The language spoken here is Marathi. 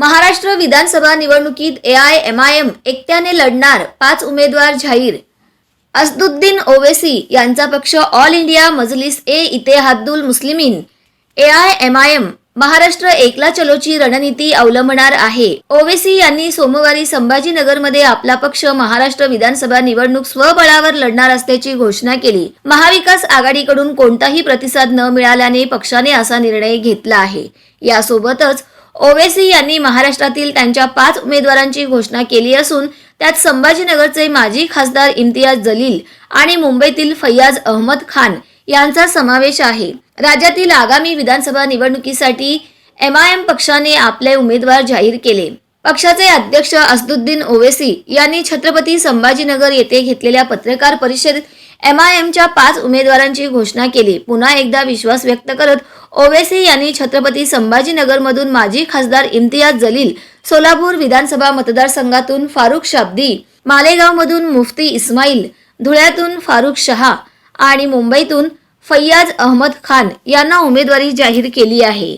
महाराष्ट्र विधानसभा निवडणुकीत A I M I M एकट्याने लढणार पाच उमेदवार जाहीर. असदुद्दीन ओवेसी यांचा पक्ष all India Majlis e Ittehadul Muslimeen. A I M I M Maharashtra एकला चलोची रणनीती अवलंबणार आहे. ओवेसी यांनी सोमवारी संभाजीनगरमध्ये आपला पक्ष महाराष्ट्र विधानसभा निवडणूक स्वबळावर लढणार असल्याची घोषणा केली. महाविकास आघाडीकडून कोणताही प्रतिसाद न मिळाल्याने पक्षाने असा निर्णय घेतला आहे. यासोबतच ओवेसी यांनी महाराष्ट्रातील त्यांच्या पाच उमेदवारांची घोषणा केली असून त्यात संभाजीनगरचे माजी खासदार इम्तियाज जलील आणि मुंबईतील फैयाज अहमद खान यांचा समावेश आहे. राज्यातील आगामी विधानसभा निवडणुकीसाठी एम आय एम पक्षाने आपले उमेदवार जाहीर केले. पक्षाचे अध्यक्ष असदुद्दीन ओवेसी यांनी छत्रपती संभाजीनगर येथे घेतलेल्या पत्रकार परिषदेत एम आय एमच्या पाच उमेदवारांची घोषणा केली. पुन्हा एकदा विश्वास व्यक्त करत ओवेसी यांनी छत्रपती संभाजीनगरमधून माजी खासदार इम्तियाज जलील सोलापूर विधानसभा मतदारसंघातून फारुख शाब्दी मालेगावमधून मुफ्ती इस्माईल धुळ्यातून फारुख शहा आणि मुंबईतून फैयाज अहमद खान यांना उमेदवारी जाहीर केली आहे.